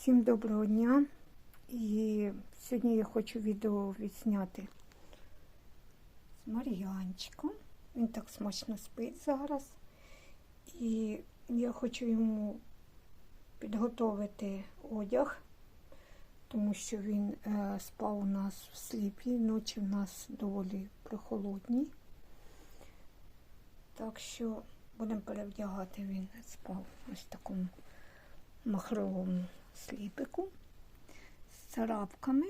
Всім доброго дня. І сьогодні я хочу відео відзняти з Мар'янчиком. Він так смачно спить зараз. І я хочу йому підготовити одяг, тому що він е, спав у нас в сліпі. Ночі в нас доволі прохолодні. Так що будемо перевдягати. Він спав ось в такому махровому сліпику з царапками.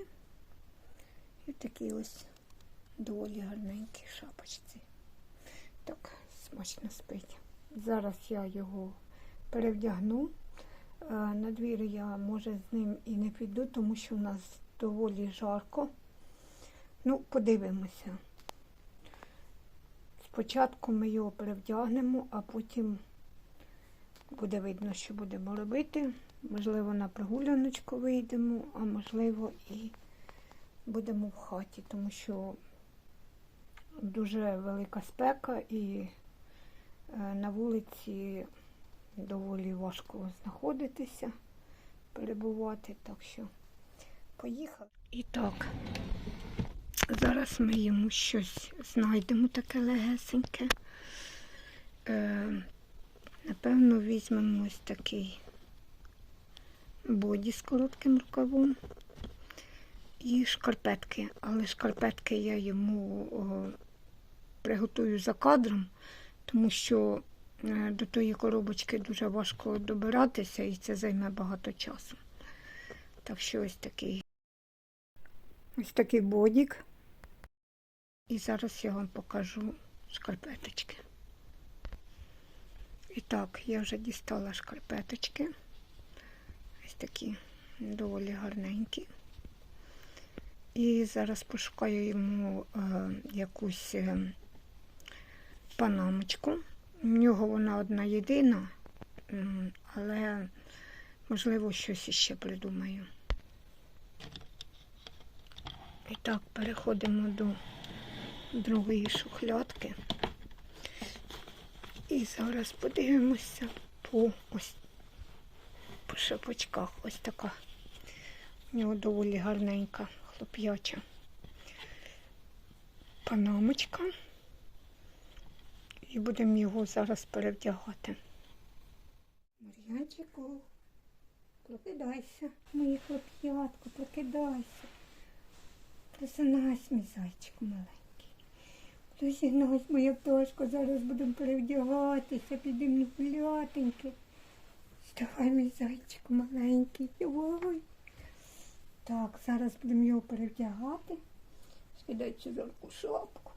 І такі ось доволі гарненькі шапочці. Так, смачно спить. Зараз я його перевдягну. Е, На двір я, може, з ним і не піду, тому що в нас доволі жарко. Ну, подивимося. Спочатку ми його перевдягнемо, а потім буде видно, що будемо робити. Можливо, на прогуляночку вийдемо, а можливо і будемо в хаті, тому що дуже велика спека і е, на вулиці доволі важко знаходитися, перебувати. Так що поїхали. І так, зараз ми йому щось знайдемо таке легесеньке. Е, Напевно, візьмемо ось такий боді з коротким рукавом і шкарпетки. Але шкарпетки я йому о, приготую за кадром, тому що е, до тої коробочки дуже важко добиратися і це займе багато часу. Так що ось такий ось такий бодік. І зараз я вам покажу шкарпеточки. І так, я вже дістала шкарпеточки. Такі доволі гарненькі. І зараз пошукаю йому е, якусь е, панамочку. У нього вона одна єдина, але можливо щось іще придумаю. І так, переходимо до другої шухлядки. І зараз подивимося по ось по шапочках. Ось така. У нього доволі гарненька хлоп'яча панамочка. І будемо його зараз перевдягати. Мар'янчику, прокидайся, моє хлоп'ятко, прокидайся. Просинайся, мій зайчик маленький. Просинайся, моя пташко, зараз будемо перевдягатися, підемо гулятеньки. Вставай, мій зайчик маленький, давай. Так, зараз будемо його перевдягати. Скидай цю зонку шапку.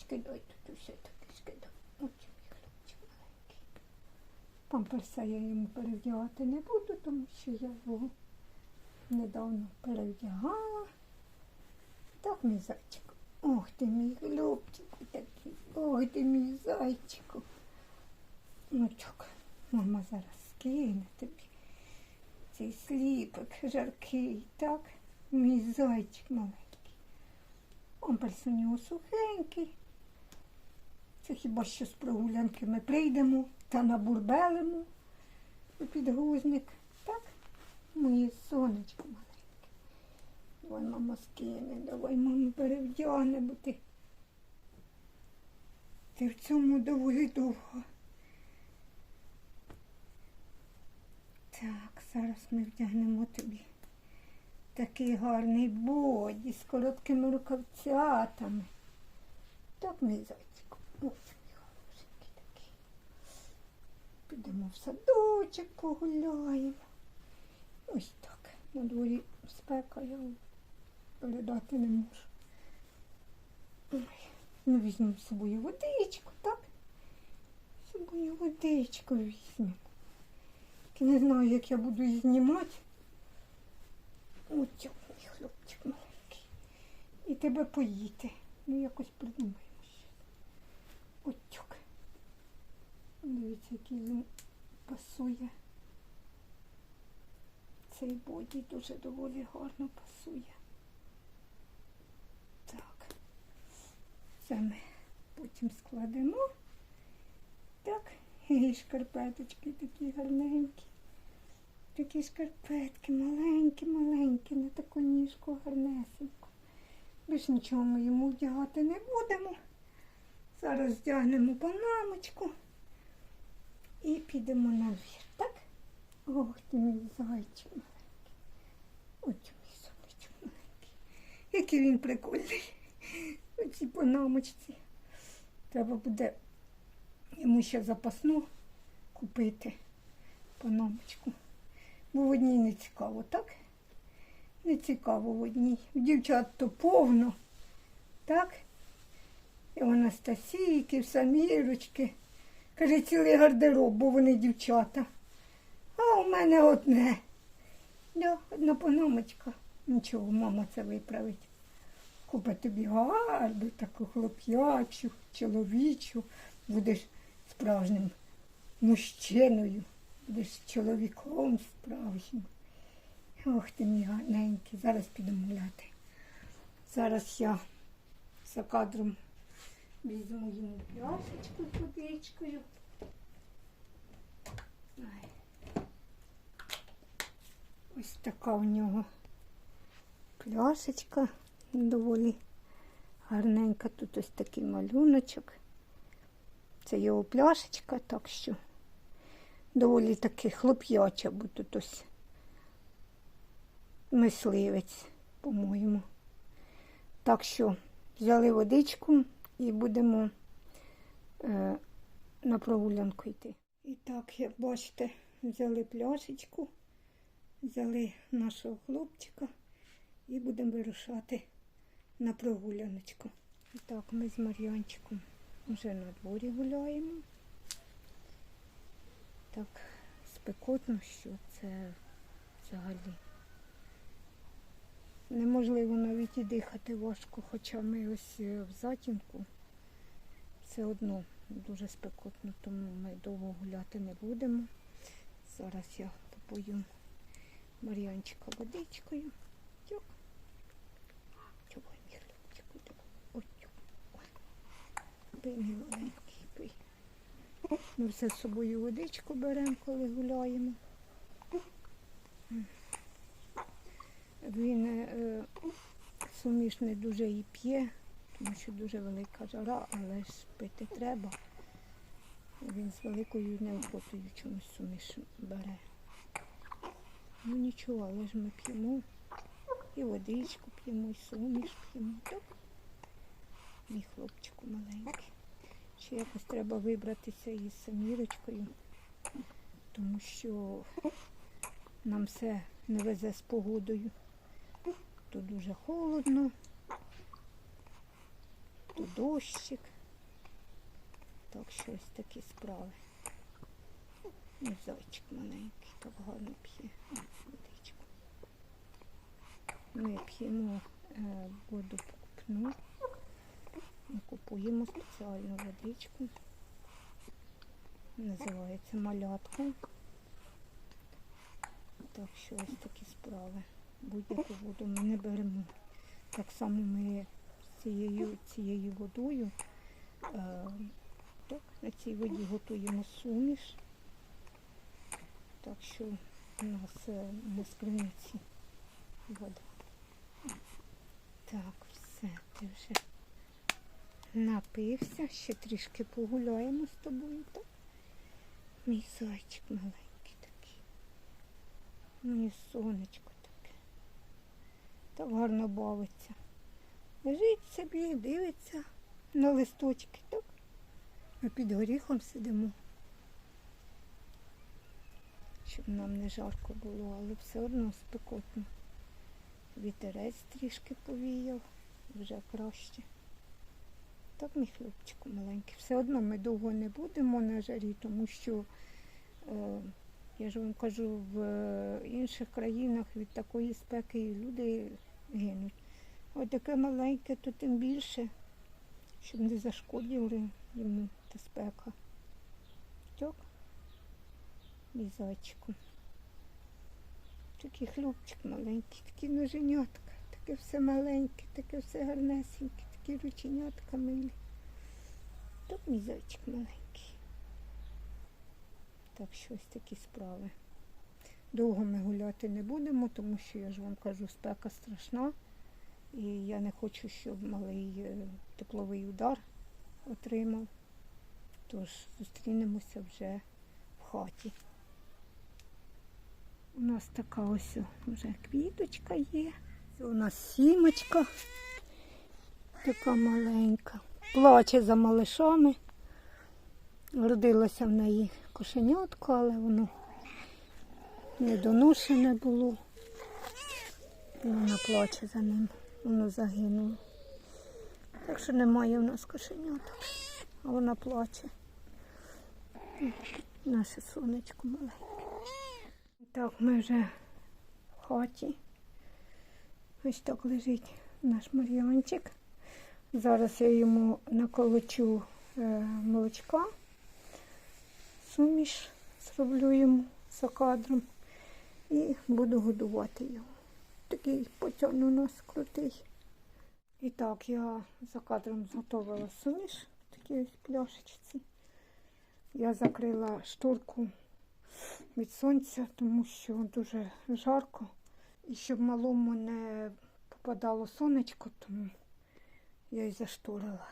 Скидай тут усе таке, скидай. Ось мій хлопчик маленький. Памперса я йому перевдягати не буду, тому що я його недавно перевдягала. Так, мій зайчик. Ох ти мій хлопчику такий. Ох ти мій зайчику. Ну так, мама зараз скине тобі. Цей сліпок жаркий, так? Мій зайчик маленький. Памперс у нього сухенький. Це хіба що з прогулянки ми прийдемо та набурбелимо у підгузник. Так? Моє сонечко маленьке. Давай, мама скине, давай, мама перевдягне, бо ти. Ти в цьому доволі довго. Так, зараз ми вдягнемо тобі такий гарний боді з короткими рукавцятами. Так, мій зайчик. Ось мій хорошенький такий. Підемо в садочок, погуляємо. Ось так. На дворі спека я передати не можу. Ой, ну візьмемо з собою водичку, так? З собою водичку візьмемо. Тільки не знаю, як я буду її знімати. Ось мій хлопчик маленький. І тебе поїти. Ну якось придумаємо ще. Отюк. Дивіться, який він пасує. Цей боді дуже доволі гарно пасує. Так. Це ми потім складемо. І шкарпеточки такі гарненькі. Такі шкарпетки маленькі, маленькі, на таку ніжку гарнесеньку. Більш нічого ми йому вдягати не будемо. Зараз вдягнемо панамочку і підемо на двір, так? Ох ти мій зайчик маленький. Ой, мій сонечок маленький. Який він прикольний. Оці панамочці. Треба буде йому ще запасну купити панамочку. Бо в одній не цікаво, так? Не цікаво в одній. В дівчат то повно, так? І в Анастасійки, в Самірочки. Каже, цілий гардероб, бо вони дівчата. А у мене одне. Да, одна панамочка. Нічого, мама це виправить. Купить тобі гарну, таку хлоп'ячу, чоловічу. Будеш справжнім мужчиною, будеш чоловіком справжнім. Ох ти мій гарненький, зараз підемо гуляти. Зараз я за кадром візьму йому пляшечку з водичкою. Ось така у нього пляшечка доволі гарненька. Тут ось такий малюночок. Це його пляшечка, так що доволі таки хлоп'яча, тут ось мисливець, по-моєму. Так що взяли водичку і будемо е, на прогулянку йти. І так, як бачите, взяли пляшечку, взяли нашого хлопчика і будемо вирушати на прогуляночку. І так, ми з Мар'янчиком вже на дворі гуляємо. Так спекотно, що це взагалі неможливо навіть і дихати важко, хоча ми ось е, в затінку все одно дуже спекотно, тому ми довго гуляти не будемо. Зараз я попою Мар'янчика водичкою. Тьок. Чого мій хлібчику? Ой, тьок. Ой. Мій маленький, пий. Ми все з собою водичку беремо, коли гуляємо. Він е, суміш не дуже і п'є, тому що дуже велика жара, але ж пити треба. Він з великою неохотою чомусь суміш бере. Ну нічого, але ж ми п'ємо. І водичку п'ємо, і суміш п'ємо. Мій хлопчику маленький. Ще якось треба вибратися із самірочкою, тому що нам все не везе з погодою. То дуже холодно, то дощик. Так що ось такі справи. І зайчик маленький, так гарно п'є водичку. Ми п'ємо е, воду покупну. Ми купуємо спеціальну водичку. Називається малятка. Так що ось такі справи. Будь-яку воду ми не беремо. Так само ми цією, цією водою е, так, на цій воді готуємо суміш. Так що у нас е, не з криниці вода. Так, все, ти вже напився, ще трішки погуляємо з тобою, так? Мій зайчик маленький такий. Моє сонечко таке. Так гарно бавиться. Лежить собі, дивиться на листочки, так? Ми під горіхом сидимо. Щоб нам не жарко було, але все одно спекотно. Вітерець трішки повіяв, вже краще. Так, мій хлопчику маленький. Все одно ми довго не будемо на жарі, тому що, е, я ж вам кажу, в е, інших країнах від такої спеки люди гинуть. Ось таке маленьке, то тим більше, щоб не зашкодили йому та спека. Так, мій зайчику. Такий хлопчик маленький, такі ноженятка, таке все маленьке, таке все гарнесеньке, такі рученятка милі. Так мій маленький. Так що ось такі справи. Довго ми гуляти не будемо, тому що я ж вам кажу, спека страшна. І я не хочу, щоб малий е, тепловий удар отримав. Тож зустрінемося вже в хаті. У нас така ось вже квіточка є. У нас сімочка така маленька. Плаче за малишами. Родилося в неї кошенятко, але воно недоношене було. Вона плаче за ним. Воно загинуло. Так що немає у нас кошеняток, а вона плаче. Наше сонечко маленьке. Так, ми вже в хаті. Ось так лежить наш Мар'янчик. Зараз я йому наколочу е, молочка. Суміш зроблю йому за кадром і буду годувати його. Такий потян у нас крутий. І так, я за кадром зготовила суміш в такій ось пляшечці. Я закрила шторку від сонця, тому що дуже жарко. І щоб малому не попадало сонечко, тому я і зашторила.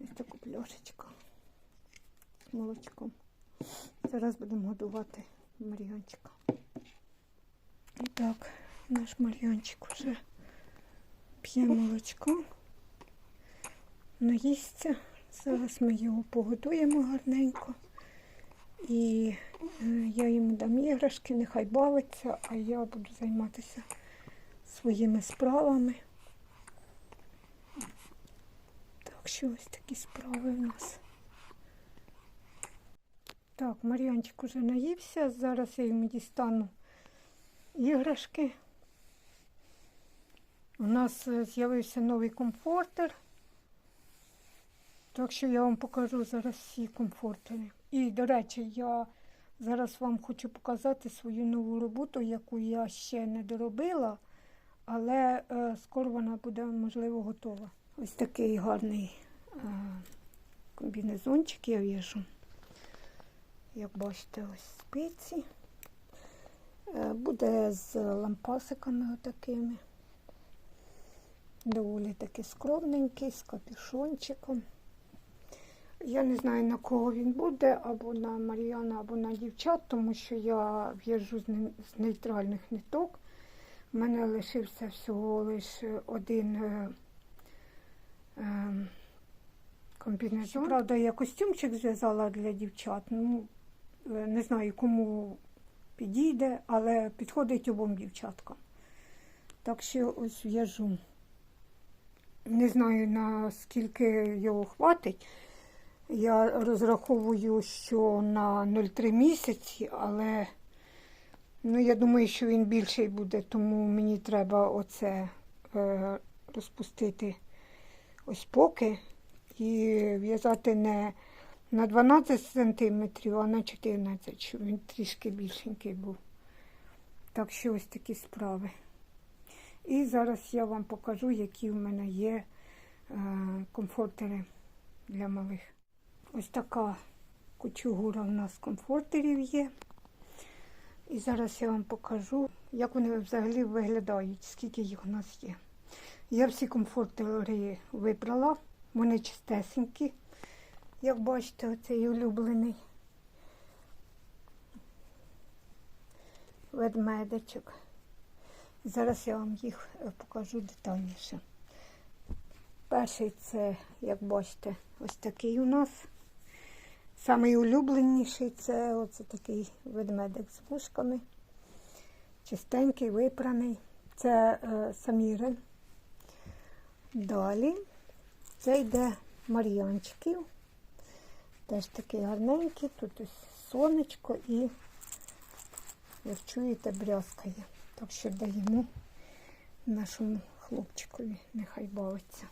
Ось таку пляшечку молочком. Зараз будемо годувати Мар'янчика. І так, наш Мар'янчик вже п'є молочко, наїсться. Зараз ми його погодуємо гарненько. І е, я йому дам іграшки, нехай бавиться, а я буду займатися своїми справами. Так що ось такі справи в нас. Так, Мар'янчик уже наївся. Зараз я йому дістану іграшки. У нас е, з'явився новий комфортер. Так що я вам покажу зараз всі комфортери. І, до речі, я зараз вам хочу показати свою нову роботу, яку я ще не доробила, але е, скоро вона буде, можливо, готова. Ось такий гарний е, комбінезончик я в'яжу. Як бачите, ось спиці. Е, буде з лампасиками отакими. Доволі таки скромненький, з капюшончиком. Я не знаю, на кого він буде, або на Мар'яна, або на дівчат, тому що я в'яжу з, нейтральних ниток. У мене лишився всього лише один е, е, комбінезон. Правда, я костюмчик зв'язала для дівчат. Ну, е, не знаю, кому підійде, але підходить обом дівчаткам. Так що ось в'яжу. Не знаю, наскільки його хватить. Я розраховую, що на 0,3 місяці, але ну, я думаю, що він більший буде, тому мені треба оце е, розпустити ось поки і в'язати не на 12 сантиметрів, а на 14, щоб він трішки більшенький був. Так що ось такі справи. І зараз я вам покажу, які в мене є е, комфортери для малих. Ось така кучугура в нас комфортерів є. І зараз я вам покажу, як вони взагалі виглядають, скільки їх у нас є. Я всі комфортери вибрала, вони чистесенькі. Як бачите, оцей улюблений ведмедичок. Зараз я вам їх покажу детальніше. Перший це, як бачите, ось такий у нас. Самий улюбленіший це оце такий ведмедик з вушками. Чистенький, випраний. Це е, самірин. Далі це йде Мар'янчиків. Теж такий гарненький. Тут ось сонечко і, як чуєте, брязкає. Так що даємо нашому хлопчикові, нехай бавиться.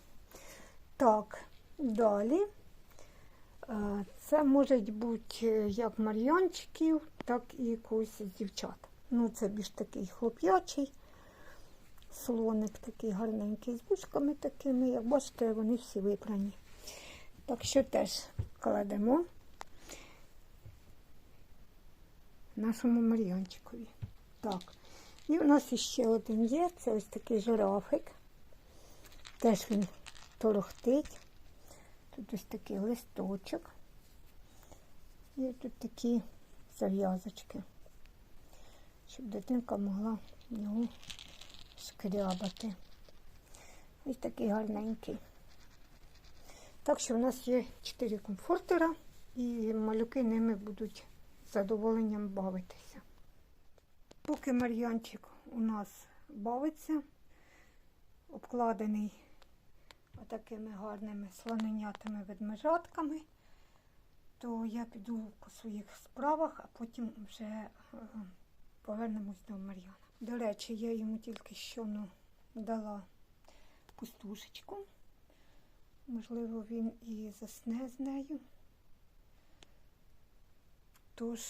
Так, далі. Е, Це можуть бути як мар'янчиків, так і когось дівчат. Ну, це більш такий хлоп'ячий слоник, такий гарненький, з вушками такими. Як бачите, вони всі випрані. Так що теж кладемо. нашому Мар'янчикові. Так. І у нас іще один є. Це ось такий жирафик. Теж він торохтить. Тут ось такий листочок. І тут такі зав'язочки, щоб дитинка могла його шкрябати. Ось такий гарненький. Так що в нас є 4 комфортера, і малюки ними будуть з задоволенням бавитися. Поки Мар'янчик у нас бавиться, обкладений отакими гарними слоненятими ведмежатками, то я піду по своїх справах, а потім вже е, повернемось до Мар'яна. До речі, я йому тільки що ну, дала пустушечку. Можливо, він і засне з нею. Тож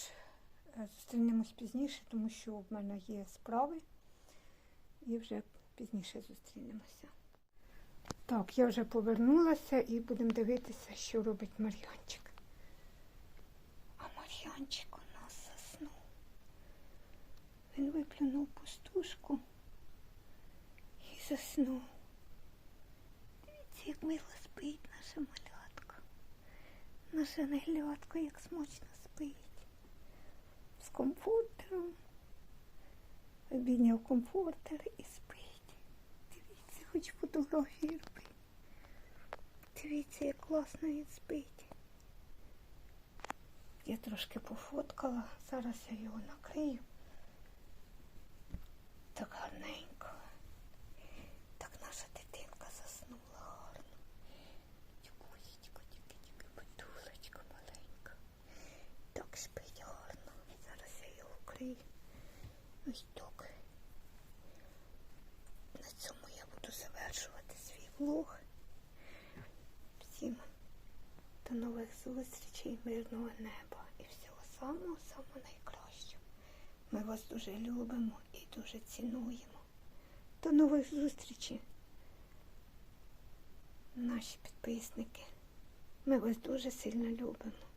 е, зустрінемось пізніше, тому що в мене є справи і вже пізніше зустрінемося. Так, я вже повернулася і будемо дивитися, що робить Мар'янчик. А Мар'янчик у нас заснув. Він виплюнув пустушку і заснув. Дивіться, як мило спить наша малятка. Наша неглядка, як смачно спить. З комфортером. Обійняв комфортер і спить. Хоч фотографії робить. Дивіться, як класно він спить. Я трошки пофоткала, зараз я його накрию. Так гарненько. Так наша дитинка заснула гарно. Тікусечко, тільки тільки потулечка маленька. Так спить гарно. Зараз я його вкрию. Ось так. На цьому я буду завершувати. Всім до нових зустрічей, мирного неба і всього самого-самого найкращого. Ми вас дуже любимо і дуже цінуємо. До нових зустрічей, наші підписники. Ми вас дуже сильно любимо.